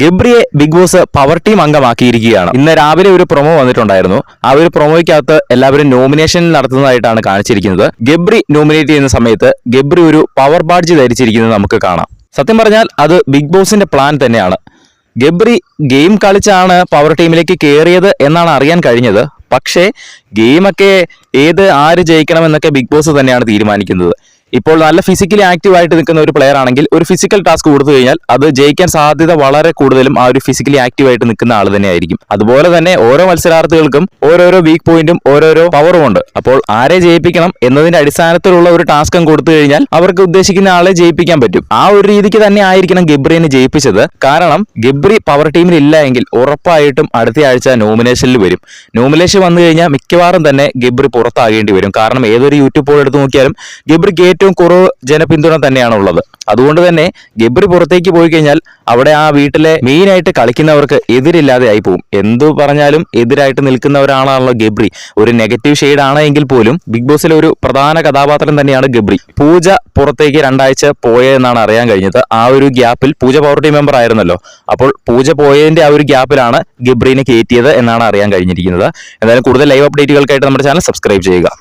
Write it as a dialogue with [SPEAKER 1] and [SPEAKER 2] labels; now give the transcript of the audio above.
[SPEAKER 1] ഗബ്രിയെ big Boss power team അംഗമാക്കിയിരിക്കുകയാണ്. ഇന്ന് രാവിലെ ഒരു പ്രൊമോ വന്നിട്ടുണ്ടായിരുന്നു. ആ ഒരു പ്രൊമോയ്ക്കകത്ത് എല്ലാവരും നോമിനേഷൻ നടത്തുന്നതായിട്ടാണ് കാണിച്ചിരിക്കുന്നത്. ഗബ്രി നോമിനേറ്റ് ചെയ്യുന്ന സമയത്ത് ഗബ്രി ഒരു പവർ ബാഡ്ജ് ധരിച്ചിരിക്കുന്നത് നമുക്ക് കാണാം. സത്യം പറഞ്ഞാൽ അത് ബിഗ് ബോസിന്റെ പ്ലാൻ തന്നെയാണ്. ഗബ്രി ഗെയിം കളിച്ചാണ് പവർ ടീമിലേക്ക് കയറിയത് എന്നാണ് അറിയാൻ കഴിഞ്ഞത്. പക്ഷേ ഗെയിമൊക്കെ ഏത് ആര് ജയിക്കണമെന്നൊക്കെ ബിഗ് ബോസ് തന്നെയാണ് തീരുമാനിക്കുന്നത്. ഇപ്പോൾ നല്ല ഫിസിക്കലി ആക്റ്റീവ് ആയിട്ട് നിൽക്കുന്ന ഒരു പ്ലെയർ ആണെങ്കിൽ ഒരു ഫിസിക്കൽ ടാസ്ക് കൊടുത്തു കഴിഞ്ഞാൽ അത് ജയിക്കാൻ സാധ്യത വളരെ കൂടുതലും ആ ഒരു ഫിസിക്കലി ആക്റ്റീവ് ആയിട്ട് നിൽക്കുന്ന ആൾ തന്നെയായിരിക്കും. അതുപോലെ തന്നെ ഓരോ മത്സരാർത്ഥികൾക്കും ഓരോരോ വീക്ക് പോയിന്റും ഓരോരോ പവറും ഉണ്ട്. അപ്പോൾ ആരെ ജയിപ്പിക്കണം എന്നതിന്റെ അടിസ്ഥാനത്തിലുള്ള ഒരു ടാസ്കം കൊടുത്തു കഴിഞ്ഞാൽ അവർക്ക് ഉദ്ദേശിക്കുന്ന ആളെ ജയിപ്പിക്കാൻ പറ്റും. ആ ഒരു രീതിക്ക് തന്നെ ആയിരിക്കണം ഗബ്രിനെ ജയിപ്പിച്ചത്. കാരണം ഗബ്രി പവർ ടീമിൽ ഇല്ല എങ്കിൽ ഉറപ്പായിട്ടും അടുത്ത ആഴ്ച നോമിനേഷനിൽ വരും. നോമിനേഷൻ വന്നു കഴിഞ്ഞാൽ മിക്കവാറും തന്നെ ഗബ്രി പുറത്താകേണ്ടി വരും. കാരണം ഏതൊരു യൂട്യൂബ് പോൾ എടുത്ത് നോക്കിയാലും ഗബ്രിക്ക് ഏറ്റവും കുറവ് ജനപിന്തുണ തന്നെയാണ് ഉള്ളത് അതുകൊണ്ട് തന്നെ ഗബ്രി പുറത്തേക്ക് പോയി കഴിഞ്ഞാൽ അവിടെ ആ വീട്ടിലെ മെയിനായിട്ട് കളിക്കുന്നവർക്ക് എതിരില്ലാതെ ആയി പോകും എന്തു പറഞ്ഞാലും എതിരായിട്ട് നിൽക്കുന്നവരാണല്ലോ ഗബ്രി. ഒരു നെഗറ്റീവ് ഷെയ്ഡ് ആണെങ്കിൽ പോലും ബിഗ് ബോസിലെ ഒരു പ്രധാന കഥാപാത്രം തന്നെയാണ് ഗബ്രി. പൂജ പുറത്തേക്ക് രണ്ടാഴ്ച പോയെന്നാണ് അറിയാൻ കഴിഞ്ഞത്. ആ ഒരു ഗ്യാപ്പിൽ പൂജ പവർ ടീം മെമ്പർ ആയിരുന്നല്ലോ. അപ്പോൾ പൂജ പോയതിന്റെ ആ ഒരു ഗ്യാപ്പിലാണ് ഗബ്രീനെ കയറ്റിയത് എന്നാണ് അറിയാൻ കഴിഞ്ഞിരിക്കുന്നത്. എന്തായാലും കൂടുതൽ ലൈവ് അപ്ഡേറ്റുകൾക്കായിട്ട് നമ്മുടെ ചാനൽ സബ്സ്ക്രൈബ് ചെയ്യുക.